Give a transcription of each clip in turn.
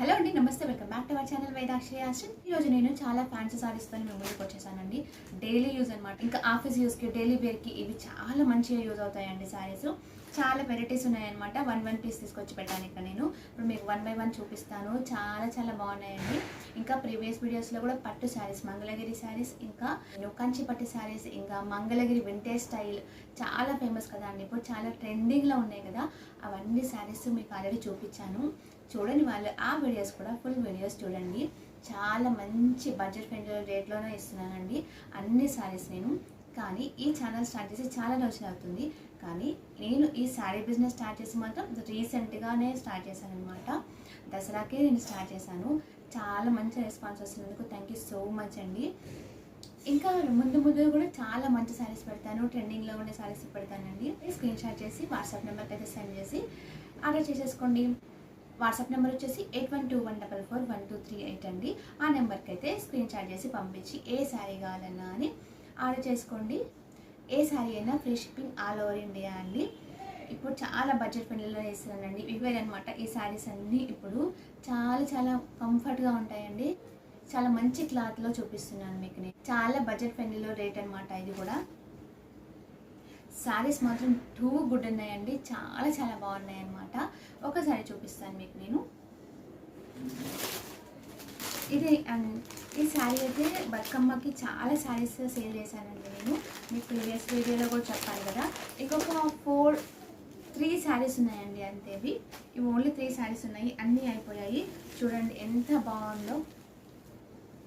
Hello అండి నమస్తే welcome back to our channel Vaidakshi Ashram. ఈ రోజు నేను చాలా ఫ్యాన్సీ సారీస్తో ముందుకు వచ్చేసానండి. డైలీ యూజ్ అనమాట ఇంకా ఆఫీస్ యూస్కి డైలీ వేర్కి ఇవి చాలా మంచిగా యూజ్ అవుతాయండి సారీస్ చాలా వెరైటీస్ ఉన్నాయన్నమాట. వన్ వన్ పీస్ తీసుకొచ్చి పెట్టాను ఇక్కడ నేను. ఇప్పుడు మీకు వన్ బై వన్ చూపిస్తాను. చాలా చాలా బాగున్నాయండి. ఇంకా ప్రీవియస్ వీడియోస్లో కూడా పట్టు శారీస్ మంగళగిరి శారీస్ ఇంకా కంచి పట్టు శారీస్ ఇంకా మంగళగిరి వింటేజ్ స్టైల్ చాలా ఫేమస్ కదా అండి. ఇప్పుడు చాలా ట్రెండింగ్లో ఉన్నాయి కదా. అవన్నీ శారీస్ మీకు ఆల్రెడీ చూపించాను. చూడండి వాళ్ళు ఆ వీడియోస్ కూడా ఫుల్ వీడియోస్ చూడండి. చాలా మంచి బడ్జెట్ ఫ్రెండ్లీ రేట్లోనే ఇస్తున్నానండి. అన్ని శారీస్ నేను. కానీ ఈ ఛానల్ స్టార్ట్ చేసి చాలా రోజులు అవుతుంది. కానీ నేను ఈ శారీ బిజినెస్ స్టార్ట్ చేసి మాత్రం రీసెంట్గానే స్టార్ట్ చేశాను అనమాట దసరాకే నేను స్టార్ట్ చేశాను. చాలా మంచి రెస్పాన్స్ వస్తున్నందుకు థ్యాంక్ యూ సో మచ్ అండి. ఇంకా ముందు ముందు కూడా చాలా మంచి శారీస్ పెడతాను. ట్రెండింగ్లో ఉండే శారీస్ పెడతానండి. స్క్రీన్ షాట్ చేసి వాట్సాప్ నెంబర్కి అయితే సెండ్ చేసి ఆర్డర్ చేసేసుకోండి. వాట్సాప్ నెంబర్ వచ్చేసి eight one two one double four one two three eight అండి. ఆ నెంబర్కి అయితే స్క్రీన్ షాట్ చేసి పంపించి ఏ శారీ కావాలన్నా అని ఆర్డర్ చేసుకోండి. ఏ శారీ అయినా free shipping all over India అండి. ఇప్పుడు చాలా బడ్జెట్ పెళ్ళిలో వేస్తున్నానండి ఇవే అనమాట ఈ శారీస్ అన్నీ ఇప్పుడు చాలా చాలా కంఫర్ట్గా ఉంటాయండి. చాలా మంచి క్లాత్లో చూపిస్తున్నాను మీకు నేను. చాలా బడ్జెట్ ఫ్రెండ్లీలో రేట్ అనమాట ఇది కూడా. శారీస్ మాత్రం టూ గుడ్ ఉన్నాయండి. చాలా చాలా బాగున్నాయి అనమాట ఒకసారి చూపిస్తాను మీకు నేను. ఇది అన్- ఈ శారీ అయితే బతుకమ్మకి చాలా శారీస్ సేల్ చేశానండి నేను. మీకు ప్రీవియస్ వీడియోలో కూడా చెప్పాను కదా. ఇంకొక ఫోర్ త్రీ శారీస్ ఉన్నాయండి అంతేవి ఇవి ఓన్లీ త్రీ శారీస్ ఉన్నాయి. అన్నీ అయిపోయాయి. చూడండి ఎంత బాగుందో.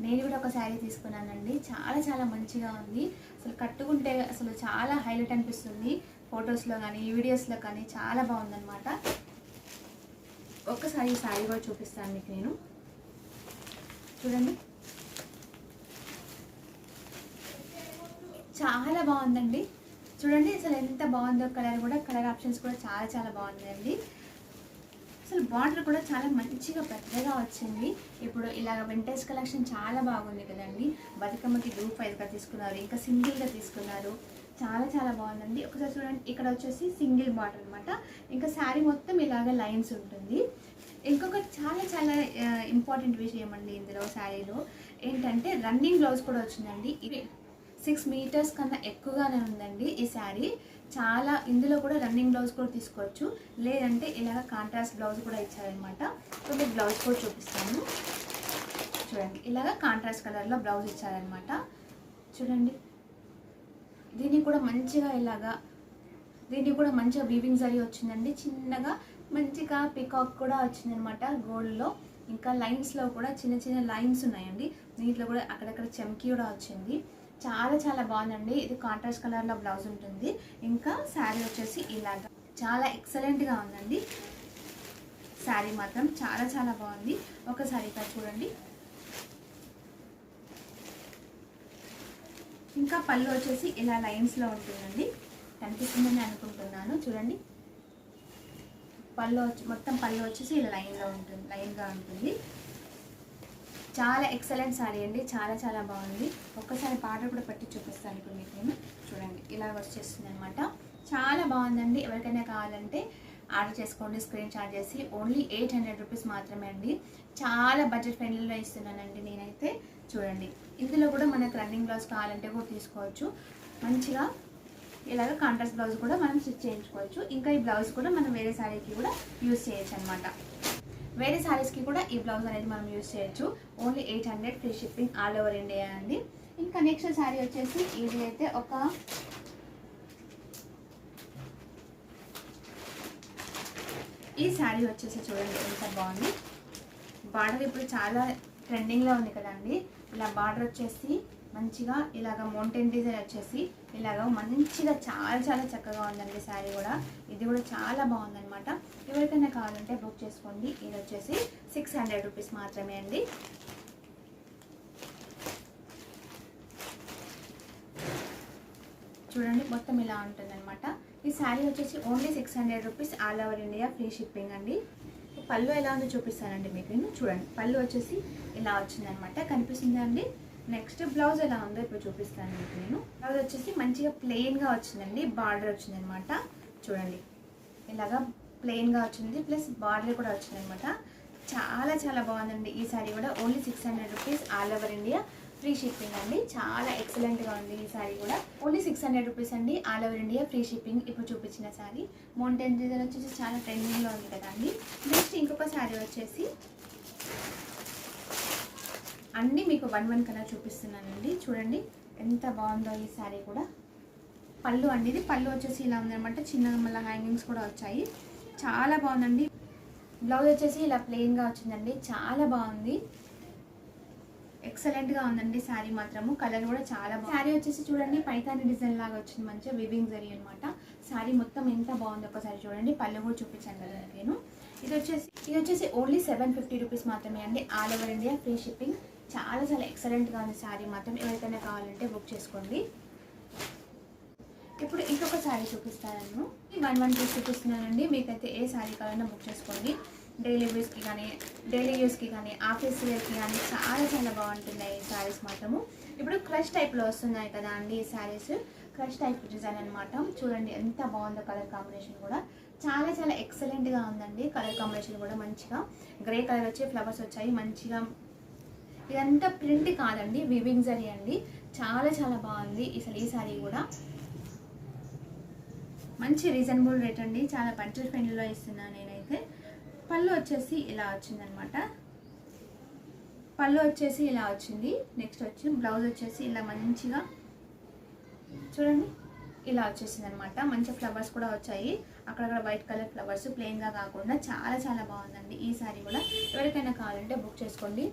నేను కూడా ఒక శారీ తీసుకున్నానండి. చాలా చాలా మంచిగా ఉంది. అసలు కట్టుకుంటే అసలు చాలా హైలైట్ అనిపిస్తుంది. ఫొటోస్లో కానీ వీడియోస్లో కానీ చాలా బాగుందనమాట ఒక్కసారి ఈ శారీ కూడా చూపిస్తాను మీకు నేను. చూడండి. చాలా బాగుందండి. చూడండి అసలు ఎంత బాగుందో కలర్ కూడా కలర్ ఆప్షన్స్ కూడా చాలా చాలా బాగుందండి అసలు బార్డర్ కూడా చాలా మంచిగా పెద్దగా వచ్చింది. ఇప్పుడు ఇలాగ వింటేజ్ కలెక్షన్ చాలా బాగుంది కదండి. బతుకమ్మకి గ్రూప్ వైజ్గా తీసుకున్నారు ఇంకా సింగిల్గా తీసుకున్నారు. చాలా చాలా బాగుందండి. ఒకసారి చూడండి ఇక్కడ వచ్చేసి సింగిల్ బార్డర్ అనమాట ఇంకా శారీ మొత్తం ఇలాగ లైన్స్ ఉంటుంది. ఇంకొకటి చాలా చాలా ఇంపార్టెంట్ విషయం అండి ఇందులో శారీలో. ఏంటంటే రన్నింగ్ బ్లౌజ్ కూడా వచ్చిందండి. ఇది సిక్స్ మీటర్స్ కన్నా ఎక్కువగానే ఉందండి ఈ శారీ. చాలా ఇందులో కూడా రన్నింగ్ బ్లౌజ్ కూడా తీసుకోవచ్చు. లేదంటే ఇలాగ కాంట్రాస్ట్ బ్లౌజ్ కూడా ఇచ్చారనమాట సో మీకు బ్లౌజ్ కూడా చూపిస్తాను. చూడండి ఇలాగ కాంట్రాస్ట్ కలర్లో బ్లౌజ్ ఇచ్చారనమాట చూడండి. దీన్ని కూడా మంచిగా ఇలాగా దీనికి కూడా మంచిగా వీవింగ్ జరీ వచ్చిందండి. చిన్నగా మంచిగా పికాక్ కూడా వచ్చిందనమాట గోల్డ్లో. ఇంకా లైన్స్లో కూడా చిన్న చిన్న లైన్స్ ఉన్నాయండి. దీంట్లో కూడా అక్కడక్కడ చెమ్కి కూడా వచ్చింది. చాలా చాలా బాగుందండి. ఇది కాంట్రాస్ట్ కలర్లో బ్లౌజ్ ఉంటుంది. ఇంకా శారీ వచ్చేసి ఇలాగా చాలా ఎక్సలెంట్గా ఉందండి. శారీ మాత్రం చాలా చాలా బాగుంది. ఒకసారి ఇక్కడ చూడండి. ఇంకా పళ్ళు వచ్చేసి ఇలా లైన్స్లో ఉంటుందండి. కనిపిస్తుందని అనుకుంటున్నాను. చూడండి. పళ్ళు వచ్చి మొత్తం పళ్ళు వచ్చేసి ఇలా లైన్లో ఉంటుంది లైన్గా ఉంటుంది. చాలా ఎక్సలెంట్ సారీ అండి. చాలా చాలా బాగుంది. ఒక్కసారి పాటలు కూడా పెట్టి చూపిస్తాను ఇప్పుడు మీకు నేను. చూడండి ఇలా వచ్చేస్తుంది అనమాట చాలా బాగుందండి. ఎవరికైనా కావాలంటే ఆర్డర్ చేసుకోండి స్క్రీన్ షాట్ చేసి. ఓన్లీ ఎయిట్ హండ్రెడ్ రూపీస్ మాత్రమే అండి. చాలా బడ్జెట్ ఫ్రెండ్లీలో ఇస్తున్నానండి నేనైతే. చూడండి ఇందులో కూడా మనకు రన్నింగ్ బ్లౌజ్ కావాలంటే కూడా తీసుకోవచ్చు. మంచిగా ఇలాగ కాంట్రాస్ట్ బ్లౌజ్ కూడా మనం స్టిచ్ చేయించుకోవచ్చు. ఇంకా ఈ బ్లౌజ్ కూడా మనం వేరే శారీకి కూడా యూజ్ చేయొచ్చు అనమాట వేరే శారీస్కి కూడా ఈ బ్లౌజ్ అనేది మనం యూస్ చేయొచ్చు. Only eight hundred free shipping all over India అండి. ఇంకా నెక్స్ట్ శారీ వచ్చేసి ఇది అయితే ఒక ఈ శారీ వచ్చేసి చూడండి ఎంత బాగుంది. బార్డర్ ఇప్పుడు చాలా ట్రెండింగ్లో ఉంది కదండి. ఇలా బార్డర్ వచ్చేసి మంచిగా ఇలాగ మౌంటైన్ డిజైన్ వచ్చేసి ఇలాగ మంచిగా చాలా చాలా చక్కగా ఉందండి శారీ కూడా. ఇది కూడా చాలా బాగుందనమాట ఎవరికైనా కావాలంటే బుక్ చేసుకోండి. ఇది వచ్చేసి సిక్స్ హండ్రెడ్ రూపీస్ మాత్రమే అండి. చూడండి మొత్తం ఇలా ఉంటుందన్నమాట. ఈ శారీ వచ్చేసి only six hundred rupees all over India free shipping అండి. పళ్ళు ఎలా ఉందో చూపిస్తానండి మీకు. నేను చూడండి. పళ్ళు వచ్చేసి ఇలా వచ్చిందనమాట కనిపిస్తుందా అండి? నెక్స్ట్ బ్లౌజ్ ఎలా ఉందో ఇప్పుడు చూపిస్తాను మీకు నేను. బ్లౌజ్ వచ్చేసి మంచిగా ప్లెయిన్గా వచ్చిందండి. బార్డర్ వచ్చిందనమాట. చూడండి. ఇలాగా ప్లెయిన్గా వచ్చింది. ప్లస్ బార్డర్ కూడా వచ్చిందనమాట. చాలా చాలా చాలా బాగుందండి. ఈ శారీ కూడా only six hundred rupees all over India free shipping అండి. చాలా ఎక్సలెంట్గా ఉంది ఈ శారీ కూడా. ఓన్లీ సిక్స్ హండ్రెడ్ రూపీస్ అండి. All over India free shipping ఇప్పుడు చూపించిన శారీ మౌంటైన్ డిజైన్ వచ్చేసి చాలా ట్రెండింగ్లో ఉంది కదండి. నెక్స్ట్ ఇంకొక శారీ వచ్చేసి అన్నీ మీకు వన్ వన్ కలర్ చూపిస్తున్నానండి. చూడండి ఎంత బాగుందో ఈ శారీ కూడా. పళ్ళు అండి ఇది పళ్ళు వచ్చేసి ఇలా ఉందనమాట చిన్న మళ్ళీ హ్యాంగింగ్స్ కూడా వచ్చాయి. చాలా బాగుందండి. బ్లౌజ్ వచ్చేసి ఇలా ప్లెయిన్గా వచ్చిందండి. చాలా బాగుంది. ఎక్సలెంట్గా ఉందండి శారీ మాత్రము. కలర్ కూడా చాలా బాగుంది. శారీ వచ్చేసి చూడండి పైతాని డిజైన్ లాగా వచ్చింది. మంచిగా వివింగ్ జరీ అనమాట శారీ మొత్తం ఎంత బాగుంది ఒకసారి చూడండి. పళ్ళు కూడా చూపించాను కదా నేను. ఇది వచ్చేసి ఇది వచ్చేసి ఓన్లీ సెవెన్ ఫిఫ్టీ రూపీస్ మాత్రమే అండి. All over India free shipping చాలా చాలా ఎక్సలెంట్గా ఉంది శారీ మాత్రం. ఎవరికైనా కావాలంటే బుక్ చేసుకోండి. ఇప్పుడు ఇంకొక శారీ చూపిస్తాను. వన్ వన్ టూ చూపిస్తున్నానండి. మీకైతే ఏ శారీ కావాలన్నా బుక్ చేసుకోండి. డైలీ యూస్కి కానీ డైలీ యూస్కి కానీ ఆఫీస్ వేర్కి కానీ చాలా చాలా బాగుంటున్నాయి ఈ శారీస్ మాత్రము. ఇప్పుడు క్రష్ టైప్లో వస్తున్నాయి కదా అండి ఈ శారీస్ క్రష్ టైప్ డిజైన్ అనమాట చూడండి ఎంత బాగుందో కలర్ కాంబినేషన్ కూడా. చాలా చాలా ఎక్సలెంట్గా ఉందండి. కలర్ కాంబినేషన్ కూడా మంచిగా. గ్రే కలర్ వచ్చి ఫ్లవర్స్ వచ్చాయి. మంచిగా ఇదంతా ప్రింట్ కాదండి వివింగ్ జరీ అండి. చాలా చాలా బాగుంది అసలు ఈ సారీ కూడా. మంచి రీజనబుల్ రేట్ అండి. చాలా పంచర్ పెన్నులో ఇస్తున్నాను నేనైతే. పళ్ళు వచ్చేసి ఇలా వచ్చిందనమాట. పళ్ళు వచ్చేసి ఇలా వచ్చింది. నెక్స్ట్ వచ్చి బ్లౌజ్ వచ్చేసి ఇలా మంచిగా చూడండి ఇలా వచ్చేసింది అనమాట మంచి ఫ్లవర్స్ కూడా వచ్చాయి. అక్కడక్కడ వైట్ కలర్ ఫ్లవర్స్ ప్లెయిన్గా కాకుండా చాలా చాలా బాగుందండి ఈ సారీ కూడా. ఎవరికైనా కావాలంటే బుక్ చేసుకోండి.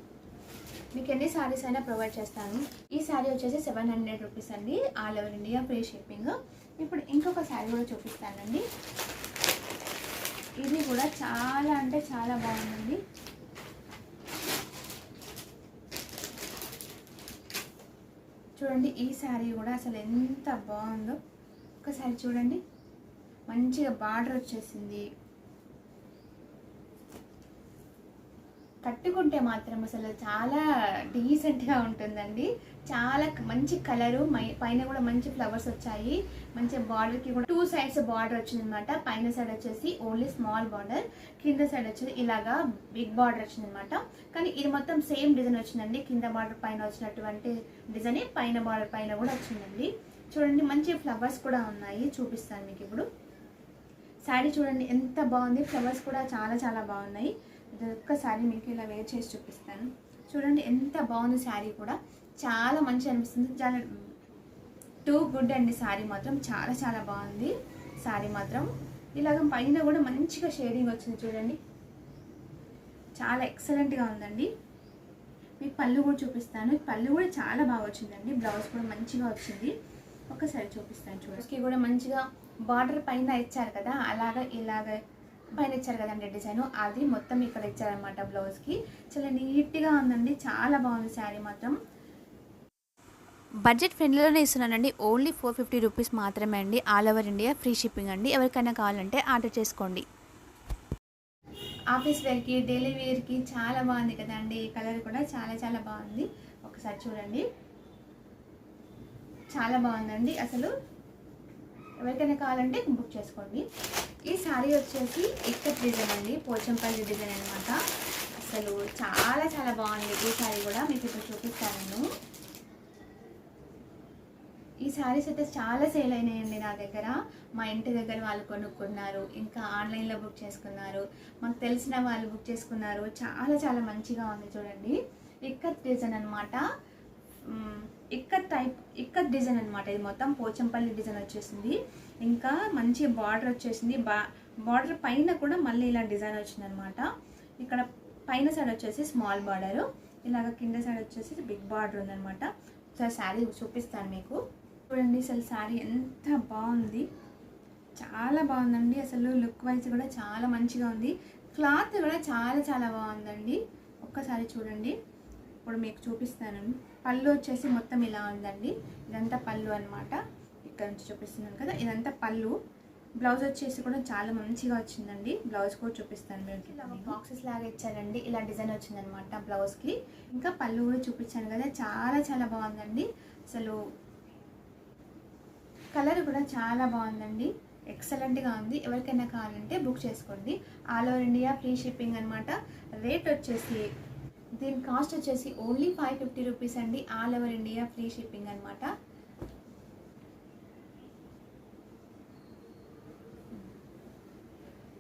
మీకు ఎన్ని శారీస్ అయినా ప్రొవైడ్ చేస్తాను. ఈ శారీ వచ్చేసి సెవెన్ హండ్రెడ్ రూపీస్ అండి. All over India free shipping ఇప్పుడు ఇంకొక శారీ కూడా చూపిస్తానండి. ఇది కూడా చాలా అంటే చాలా బాగుందండి. చూడండి ఈ శారీ కూడా అసలు ఎంత బాగుందో. ఒకసారి చూడండి. మంచిగా బార్డర్ వచ్చేసింది. కట్టుకుంటే మాత్రం అసలు చాలా డీసెంట్గా ఉంటుందండి. చాలా మంచి కలరు పైన కూడా మంచి ఫ్లవర్స్ వచ్చాయి. మంచి బార్డర్కి కూడా టూ సైడ్స్ బార్డర్ వచ్చిందనమాట పైన సైడ్ వచ్చేసి ఓన్లీ స్మాల్ బార్డర్ కింద సైడ్ వచ్చేసి ఇలాగా బిగ్ బార్డర్ వచ్చిందనమాట కానీ ఇది మొత్తం సేమ్ డిజైన్ వచ్చిందండి. కింద బార్డర్ పైన వచ్చినటువంటి డిజైనే పైన బార్డర్ పైన కూడా వచ్చిందండి. చూడండి మంచి ఫ్లవర్స్ కూడా ఉన్నాయి. చూపిస్తాను మీకు ఇప్పుడు. శారీ చూడండి ఎంత బాగుంది. ఫ్లవర్స్ కూడా చాలా చాలా బాగున్నాయి. ఇది ఒక్కసారి మీకు ఇలా వేర్ చేసి చూపిస్తాను. చూడండి ఎంత బాగుంది శారీ కూడా. చాలా మంచి అనిపిస్తుంది. చాలా టూ గుడ్ అండి శారీ మాత్రం. చాలా చాలా బాగుంది శారీ మాత్రం. ఇలాగ పైన కూడా మంచిగా షేడింగ్ వచ్చింది చూడండి. చాలా ఎక్సలెంట్గా ఉందండి. మీకు పళ్ళు కూడా చూపిస్తాను. పళ్ళు కూడా చాలా బాగా వచ్చిందండి. బ్లౌజ్ కూడా మంచిగా వచ్చింది. ఒకసారి చూపిస్తాను చూడండి. కూడా మంచిగా బార్డర్ పైన ఇచ్చారు కదా. అలాగా ఇలాగ పైన ఇచ్చారు కదండి డిజైన్. అది మొత్తం ఇక్కడ ఇచ్చారనమాట బ్లౌజ్కి. చాలా నీట్గా ఉందండి. చాలా బాగుంది శారీ మాత్రం. బడ్జెట్ ఫ్రెండ్లీలోనే ఇస్తున్నానండి. ఓన్లీ ఫోర్ ఫిఫ్టీ రూపీస్ మాత్రమే అండి. All over India free shipping అండి. ఎవరికైనా కావాలంటే ఆర్డర్ చేసుకోండి. ఆఫీస్ వేర్కి డైలీ వేర్కి చాలా బాగుంది కదండి. ఈ కలర్ కూడా చాలా చాలా బాగుంది. ఒకసారి చూడండి. చాలా బాగుందండి. అసలు ఎవరికైనా కావాలంటే బుక్ చేసుకోండి. ఈ శారీ వచ్చేసి ఇక్కత్ డిజైన్ అండి పోచంపల్లి డిజైన్ అనమాట అసలు చాలా చాలా బాగుంది ఈ శారీ కూడా మీకు ఇప్పుడు చూపిస్తాను. ఈ శారీస్ అయితే చాలా సేల్ అయినాయండి నా దగ్గర. మా ఇంటి దగ్గర వాళ్ళు కొనుక్కున్నారు ఇంకా ఆన్లైన్లో బుక్ చేసుకున్నారు. మాకు తెలిసిన వాళ్ళు బుక్ చేసుకున్నారు. చాలా చాలా మంచిగా ఉంది చూడండి. ఇక్కత్ డిజైన్ అనమాట ఇక్కత్ టైప్ ఇక్కత్ డిజైన్ అనమాట ఇది మొత్తం పోచంపల్లి డిజైన్ వచ్చేసింది. ఇంకా మంచి బార్డర్ వచ్చేసింది. బా బార్డర్ పైన కూడా మళ్ళీ ఇలా డిజైన్ వచ్చింది అనమాట ఇక్కడ పైన సైడ్ వచ్చేసి స్మాల్ బార్డర్. ఇలాగ కింద సైడ్ వచ్చేసి బిగ్ బార్డర్ ఉందనమాట ఒకసారి శారీ చూపిస్తాను మీకు. చూడండి అసలు శారీ ఎంత బాగుంది. చాలా బాగుందండి. అసలు లుక్ వైజ్ కూడా చాలా మంచిగా ఉంది. క్లాత్ కూడా చాలా చాలా బాగుందండి. ఒక్కసారి చూడండి. ఇప్పుడు మీకు చూపిస్తాను. పళ్ళు వచ్చేసి మొత్తం ఇలా ఉందండి. ఇదంతా పళ్ళు అనమాట ఇక్కడ నుంచి చూపిస్తున్నాను కదా ఇదంతా పళ్ళు. బ్లౌజ్ వచ్చేసి కూడా చాలా మంచిగా వచ్చిందండి. బ్లౌజ్ కూడా చూపిస్తాను మీకు ఇలా బాక్సెస్ లాగా ఇచ్చారండి. ఇలా డిజైన్ వచ్చిందనమాట బ్లౌజ్కి. ఇంకా పళ్ళు కూడా చూపించాను కదా చాలా చాలా బాగుందండి. అసలు కలర్ కూడా చాలా బాగుందండి. ఎక్సలెంట్గా ఉంది. ఎవరికైనా కావాలంటే బుక్ చేసుకోండి. All over India free shipping అనమాట రేట్ వచ్చేసి దీని కాస్ట్ వచ్చేసి ఓన్లీ ఫైవ్ ఫిఫ్టీ రూపీస్ అండి. All over India free shipping అనమాట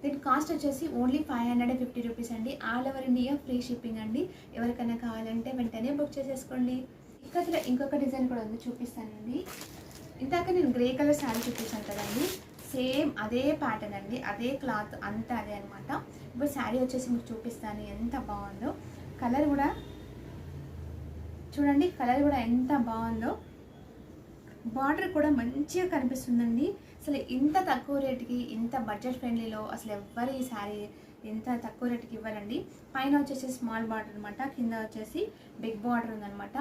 దీని కాస్ట్ వచ్చేసి only five hundred and fifty rupees అండి. All over India free shipping అండి. ఎవరికైనా కావాలంటే వెంటనే బుక్ చేసేసుకోండి. ఇక్కడ ఇంకొక డిజైన్ కూడా ఉంది చూపిస్తానండి. ఇందాక నేను గ్రే కలర్ శారీ చూపిస్తాను కదండి. సేమ్ అదే ప్యాటర్న్ అండి. అదే క్లాత్ అంతా అదే అనమాట ఇప్పుడు శారీ వచ్చేసి మీకు చూపిస్తాను ఎంత బాగుందో. కలర్ కూడా చూడండి కలర్ కూడా ఎంత బాగుందో. బార్డర్ కూడా మంచిగా కనిపిస్తుందండి. అసలు ఇంత తక్కువ రేటుకి ఇంత బడ్జెట్ ఫ్రెండ్లీలో అసలు ఎవ్వరు ఈ శారీ ఎంత తక్కువ రేటుకి ఇవ్వరండి. పైన వచ్చేసి స్మాల్ బార్డర్ అనమాట కింద వచ్చేసి బిగ్ బార్డర్ ఉందనమాట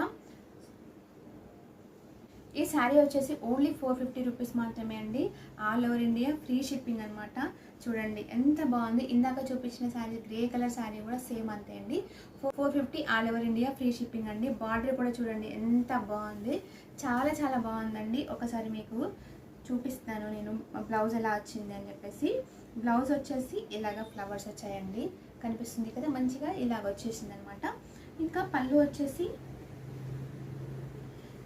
ఈ శారీ వచ్చేసి ఓన్లీ ఫోర్ ఫిఫ్టీ రూపీస్ మాత్రమే అండి. All over India free shipping అనమాట చూడండి ఎంత బాగుంది. ఇందాక చూపించిన శారీ గ్రే కలర్ శారీ కూడా సేమ్ అంతే అండి. Four fifty all over India free shipping అండి. బార్డర్ కూడా చూడండి ఎంత బాగుంది. చాలా చాలా బాగుందండి. ఒకసారి మీకు చూపిస్తాను నేను బ్లౌజ్ ఎలా వచ్చింది అని చెప్పేసి. బ్లౌజ్ వచ్చేసి ఇలాగ ఫ్లవర్స్ వచ్చాయండి. కనిపిస్తుంది కదా మంచిగా ఇలాగ వచ్చేసింది అనమాట ఇంకా పళ్ళు వచ్చేసి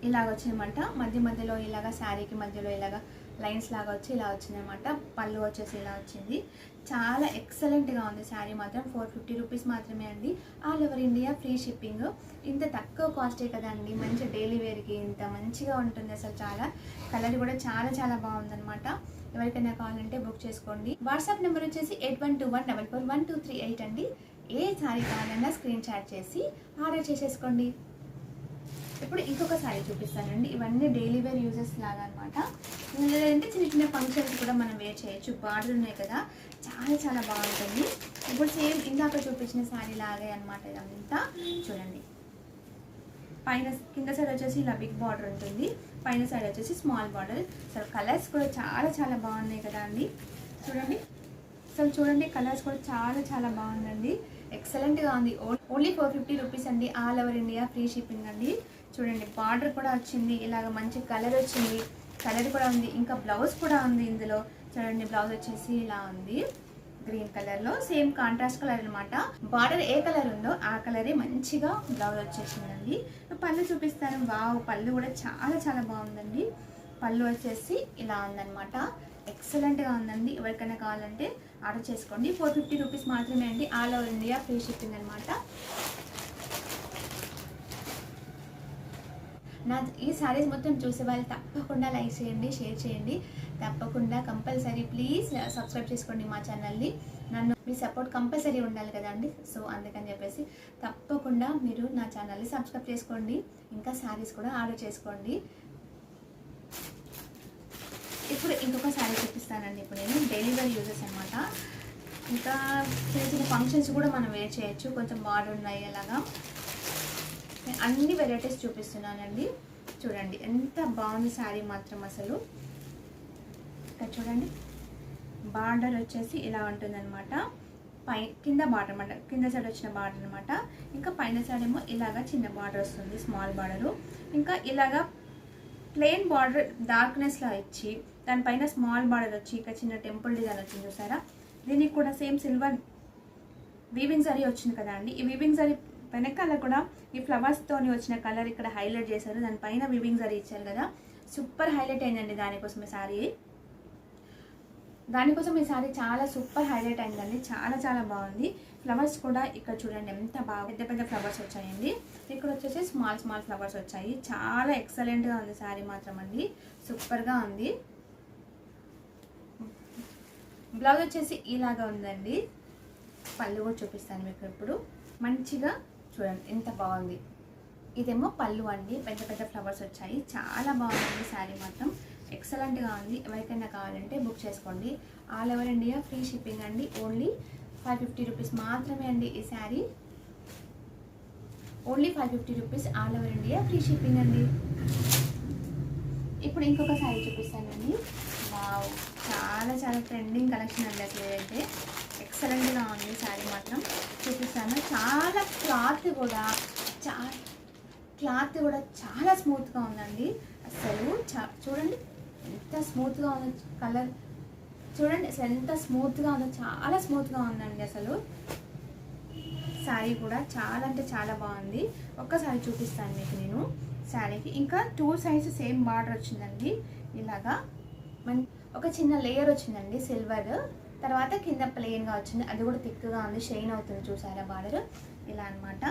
ఇలాగ వచ్చిందన్నమాట మధ్య మధ్యలో ఇలాగ శారీకి మధ్యలో ఇలాగ లైన్స్ లాగా వచ్చి ఇలా వచ్చిందనమాట. పళ్ళు వచ్చేసి ఇలా వచ్చింది. చాలా ఎక్సలెంట్గా ఉంది శారీ మాత్రం. ఫోర్ ఫిఫ్టీ రూపీస్ మాత్రమే అండి. All over India free shipping. ఇంత తక్కువ కాస్టే కదండి. మంచి డైలీ వేర్కి ఇంత మంచిగా ఉంటుంది అసలు చాలా. కలర్ కూడా చాలా చాలా బాగుందనమాట. ఎవరికైనా కావాలంటే బుక్ చేసుకోండి. వాట్సాప్ నెంబర్ వచ్చేసి eight one two one double four one two three eight అండి. ఏ శారీ కావాలన్నా స్క్రీన్ షాట్ చేసి ఆర్డర్ చేసేసుకోండి. ఇప్పుడు ఇంకొక శారీ చూపిస్తానండి. ఇవన్నీ డైలీ వేర్ యూజెస్ లాగా అనమాట లేదంటే చిన్న చిన్న ఫంక్షన్స్ కూడా మనం వేర్ చేయొచ్చు. బార్డర్ ఉన్నాయి కదా. చాలా చాలా బాగుంటుంది ఇప్పుడు సేమ్ ఇందాక చూపించిన శారీ లాగే అనమాట ఇదంతా. చూడండి. పైన కింద సైడ్ వచ్చేసి ఇలా బిగ్ బార్డర్ ఉంటుంది. పైన సైడ్ వచ్చేసి స్మాల్ బార్డర్ అసలు కలర్స్ కూడా చాలా చాలా బాగున్నాయి కదా అండి. చూడండి. అసలు చూడండి కలర్స్ కూడా చాలా చాలా బాగుందండి. ఎక్సలెంట్గా ఉంది. ఓన్లీ ఫోర్ ఫిఫ్టీ రూపీస్ అండి. All over India free shipping అండి. చూడండి బార్డర్ కూడా వచ్చింది ఇలాగ మంచి కలర్ వచ్చింది కలర్ కూడా ఉంది ఇంకా బ్లౌజ్ కూడా ఉంది ఇందులో. చూడండి బ్లౌజ్ వచ్చేసి ఇలా ఉంది గ్రీన్ కలర్లో సేమ్ కాంట్రాస్ట్ కలర్ అనమాట బార్డర్ ఏ కలర్ ఉందో ఆ కలరే మంచిగా బ్లౌజ్ వచ్చేసిందండి. పళ్ళు చూపిస్తాను. వావ్ పళ్ళు కూడా చాలా చాలా బాగుందండి. పళ్ళు వచ్చేసి ఇలా ఉందన్నమాట. ఎక్సలెంట్గా ఉందండి. ఎవరికైనా కావాలంటే ఆర్డర్ చేసుకోండి. ఫోర్ ఫిఫ్టీ రూపీస్ మాత్రమే అండి. All over India free shipping అనమాట నా ఈ శారీస్ మొత్తం చూసే వాళ్ళు తప్పకుండా లైక్ చేయండి షేర్ చేయండి. తప్పకుండా కంపల్సరీ ప్లీజ్ సబ్స్క్రైబ్ చేసుకోండి మా ఛానల్ని నన్ను మీ సపోర్ట్ కంపల్సరీ ఉండాలి కదండి సో అందుకని చెప్పేసి తప్పకుండా మీరు నా ఛానల్ని సబ్స్క్రైబ్ చేసుకోండి. ఇంకా శారీస్ కూడా ఆర్డర్ చేసుకోండి. ఇప్పుడు ఇంకొక శారీ చూపిస్తానండి. ఇప్పుడు నేను డైలీ వేర్ యూజెస్ అనమాట ఇంకా చిన్న చిన్న ఫంక్షన్స్ కూడా మనం వేర్ చేయొచ్చు. కొంచెం బార్డర్ ఉన్నాయి అలాగా నేను అన్ని వెరైటీస్ చూపిస్తున్నానండి. చూడండి ఎంత బాగుంది శారీ మాత్రం అసలు. ఇక్కడ చూడండి బార్డర్ వచ్చేసి ఇలా ఉంటుందన్నమాట. పై కింద బార్డర్ అనమాట కింద సైడ్ వచ్చిన బార్డర్ అనమాట ఇంకా పైన సైడ్ ఏమో ఇలాగా చిన్న బార్డర్ వస్తుంది స్మాల్ బార్డరు. ఇంకా ఇలాగా ప్లెయిన్ బార్డర్ డార్క్నెస్లా ఇచ్చి దానిపైన స్మాల్ బార్డర్ వచ్చి ఇంకా చిన్న టెంపుల్ డిజైన్ వచ్చింది చూసారా? దీనికి కూడా సేమ్ సిల్వర్ వీవింగ్ జరీ వచ్చింది కదా అండి. ఈ వీవింగ్ జరీ వెనకాల కూడా ఈ ఫ్లవర్స్తోని వచ్చిన కలర్ ఇక్కడ హైలైట్ చేశారు. దానిపైన వివింగ్ జరీ ఇచ్చారు కదా. సూపర్ హైలైట్ అయిందండి దానికోసం ఈ శారీ దానికోసం ఈ శారీ చాలా సూపర్ హైలైట్ అయిందండి. చాలా చాలా బాగుంది. ఫ్లవర్స్ కూడా ఇక్కడ చూడండి ఎంత బాగా పెద్ద పెద్ద ఫ్లవర్స్ వచ్చాయండి. ఇక్కడ వచ్చేసి స్మాల్ స్మాల్ ఫ్లవర్స్ వచ్చాయి. చాలా ఎక్సలెంట్గా ఉంది శారీ మాత్రం అండి. సూపర్గా ఉంది. బ్లౌజ్ వచ్చేసి ఇలాగా ఉందండి. పళ్ళు కూడా చూపిస్తాను మీకు ఇప్పుడు. మంచిగా చూడండి ఎంత బాగుంది. ఇదేమో పళ్ళు అండి పెద్ద పెద్ద ఫ్లవర్స్ వచ్చాయి. చాలా బాగుంది శారీ మాత్రం. ఎక్సలెంట్గా ఉంది. ఎవరికైనా కావాలంటే బుక్ చేసుకోండి. All over India free shipping అండి. ఓన్లీ ఫైవ్ ఫిఫ్టీ రూపీస్ మాత్రమే అండి ఈ sari. Only five fifty rupees all over India free shipping అండి. ఇప్పుడు ఇంకొక శారీ చూపిస్తానండి. వావ్ చాలా చాలా ట్రెండింగ్ కలెక్షన్ అండి అసలు అయితే ఎక్సలెంట్గా ఉంది శారీ మాత్రం. చూపిస్తాను. చాలా క్లాత్ కూడా చాలా క్లాత్ కూడా చాలా స్మూత్గా ఉందండి. అసలు చా చూడండి. ఎంత స్మూత్గా ఉంది కలర్. చూడండి అసలు ఎంత స్మూత్గా ఉందో చాలా స్మూత్గా ఉందండి అసలు. శారీ కూడా చాలా అంటే చాలా బాగుంది. ఒక్కసారి చూపిస్తాను మీకు నేను శారీకి. ఇంకా టూ సైజ్ సేమ్ బార్డర్ వచ్చిందండి. ఇలాగా. మన ఒక చిన్న లేయర్ వచ్చిందండి సిల్వర్. తర్వాత కింద ప్లెయిన్గా వచ్చింది. అది కూడా థిక్గా ఉంది. షైన్ అవుతుంది చూసారా బార్డర్? ఇలా అన్నమాట.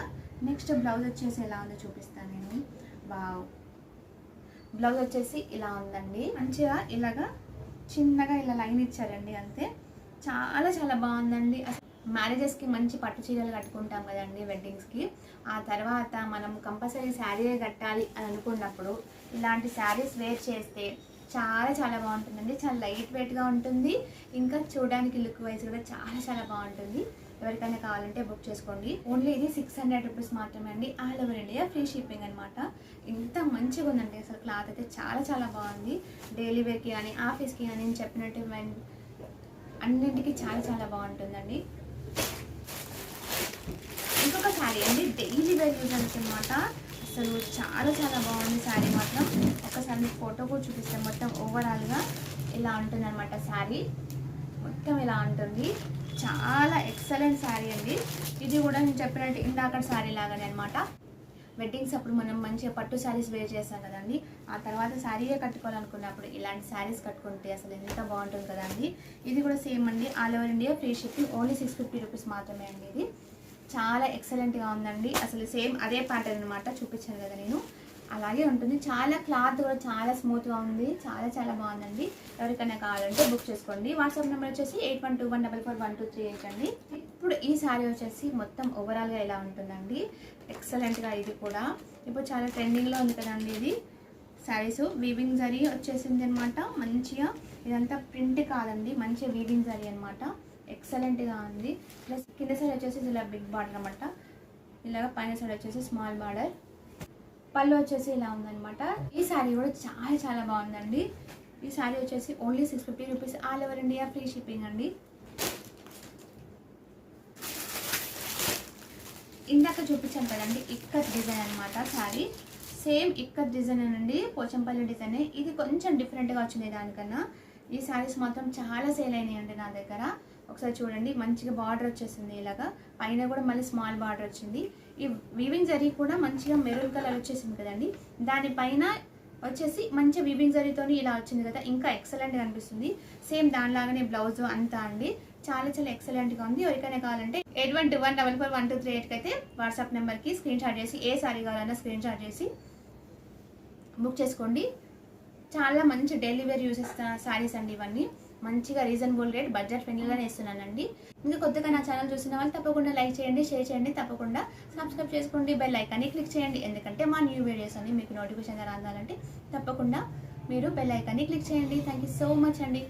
నెక్స్ట్ బ్లౌజ్ వచ్చేసి ఎలా ఉందో చూపిస్తాను నేను. వావ్ బ్లౌజ్ వచ్చేసి ఇలా ఉందండి. మంచిగా ఇలాగా చిన్నగా ఇలా లైన్ ఇచ్చారండి అంతే. చాలా చాలా బాగుందండి. మ్యారేజెస్కి మంచి పట్టు చీరలు కట్టుకుంటాం కదండి వెడ్డింగ్స్కి ఆ తర్వాత మనం కంపల్సరీ శారీ కట్టాలి అని అనుకున్నప్పుడు ఇలాంటి శారీస్ వేర్ చేస్తే చాలా చాలా బాగుంటుందండి. చాలా లైట్ వెయిట్గా ఉంటుంది. ఇంకా చూడడానికి లుక్ వైజ్ కూడా చాలా చాలా బాగుంటుంది. ఎవరికైనా కావాలంటే బుక్ చేసుకోండి. ఓన్లీ ఇది సిక్స్ హండ్రెడ్ రూపీస్ మాత్రమే అండి. All over India free shipping అనమాట ఇంత మంచిగా ఉందండి. అసలు క్లాత్ అయితే చాలా చాలా బాగుంది. డైలీ వేర్కి కానీ ఆఫీస్కి కానీ నేను చెప్పినట్టు అన్నింటికి చాలా చాలా బాగుంటుందండి. ఇంకొక శారీ అండి. డైలీ వేర్ యూజ్ అనమాట అసలు చాలా చాలా బాగుంది శారీ మాత్రం. ఒకసారి మీకు ఫోటో కూడా చూపిస్తాను మొత్తం ఓవరాల్గా ఇలా ఉంటుంది అనమాట శారీ. మొత్తం ఇలా ఉంటుంది. చాలా ఎక్సలెంట్ శారీ అండి. ఇది కూడా నేను చెప్పినట్టు ఇందాక శారీ లాగానే అనమాట వెడ్డింగ్స్ అప్పుడు మనం మంచిగా పట్టు శారీస్ వేర్ చేస్తాం కదండి. ఆ తర్వాత శారీయే కట్టుకోవాలనుకున్నప్పుడు ఇలాంటి శారీస్ కట్టుకుంటే అసలు ఎంత బాగుంటుంది కదండి. ఇది కూడా సేమ్ అండి. All over India free shipping only six fifty rupees మాత్రమే అండి ఇది. చాలా ఎక్సలెంట్గా ఉందండి. అసలు సేమ్ అదే ప్యాటర్న్ అనమాట చూపించాను కదా నేను. అలాగే ఉంటుంది. చాలా క్లాత్ కూడా చాలా స్మూత్గా ఉంది. చాలా చాలా బాగుందండి. ఎవరికైనా కావాలంటే బుక్ చేసుకోండి. వాట్సాప్ నెంబర్ వచ్చేసి eight one two one double four one two three eight అండి. ఇప్పుడు ఈ శారీ వచ్చేసి మొత్తం ఓవరాల్గా ఇలా ఉంటుందండి? ఎక్సలెంట్గా ఇది కూడా. ఇప్పుడు చాలా ట్రెండింగ్లో ఉంది కదండి ఇది. శారీస్ వీవింగ్ జరీ వచ్చేసింది అనమాట మంచిగా. ఇదంతా ప్రింట్ కాదండి. మంచిగా వీవింగ్ జరీ అనమాట ఎక్సలెంట్గా ఉంది. ప్లస్ కింద సైడ్ వచ్చేసి ఇలా బిగ్ బార్డర్ అనమాట ఇలాగ పైన సైడ్ వచ్చేసి స్మాల్ బార్డర్ పళ్ళు వచ్చేసి ఇలా ఉందనమాట ఈ శారీ కూడా చాలా చాలా బాగుందండి. ఈ శారీ వచ్చేసి only six fifty rupees all over India free shipping అండి. ఇందాక చూపించాను కదండి ఇక్కత్ డిజైన్ అనమాట శారీ. సేమ్ ఇక్కత్ డిజైన్ అండి పోచంపల్లి డిజైన్. ఇది కొంచెం డిఫరెంట్గా వచ్చింది దానికన్నా. ఈ శారీస్ మాత్రం చాలా సేల్ అయినాయండి నా దగ్గర. ఒకసారి చూడండి మంచిగా బార్డర్ వచ్చేసింది ఇలాగా. పైన కూడా మళ్ళీ స్మాల్ బార్డర్ వచ్చింది. ఈ వీవింగ్ జరీ కూడా మంచిగా మెరూన్ కలర్ వచ్చేసింది కదండి. దానిపైన వచ్చేసి మంచి వీవింగ్ జరీతోని ఇలా వచ్చింది కదా. ఇంకా ఎక్సలెంట్గా అనిపిస్తుంది. సేమ్ దానిలాగానే బ్లౌజ్ అంతా అండి. చాలా చాలా ఎక్సలెంట్గా ఉంది. ఎవరికైనా కావాలంటే eight one two one double four one two three ఎయిట్కి అయితే వాట్సాప్ నెంబర్కి స్క్రీన్ షాట్ చేసి ఏ సారీ కావాలన్నా స్క్రీన్ షాట్ చేసి బుక్ చేసుకోండి. చాలా మంచి డైలీ వేర్ యూస్ చేస్తున్న శారీస్ అండి ఇవన్నీ. మంచిగా రీజనబుల్ రేట్ బడ్జెట్ ఫ్రెండ్లీగానే ఇస్తున్నానండి ఇంకా కొత్తగా నా ఛానల్ చూసిన వాళ్ళు తప్పకుండా లైక్ చేయండి షేర్ చేయండి తప్పకుండా సబ్స్క్రైబ్ చేసుకోండి బెల్ ఐకాన్ని క్లిక్ చేయండి. ఎందుకంటే మా న్యూ వీడియోస్ అన్ని మీకు నోటిఫికేషన్ రావాలంటే తప్పకుండా మీరు బెల్ ఐకాన్ని క్లిక్ చేయండి. థ్యాంక్ యూ సో మచ్ అండి.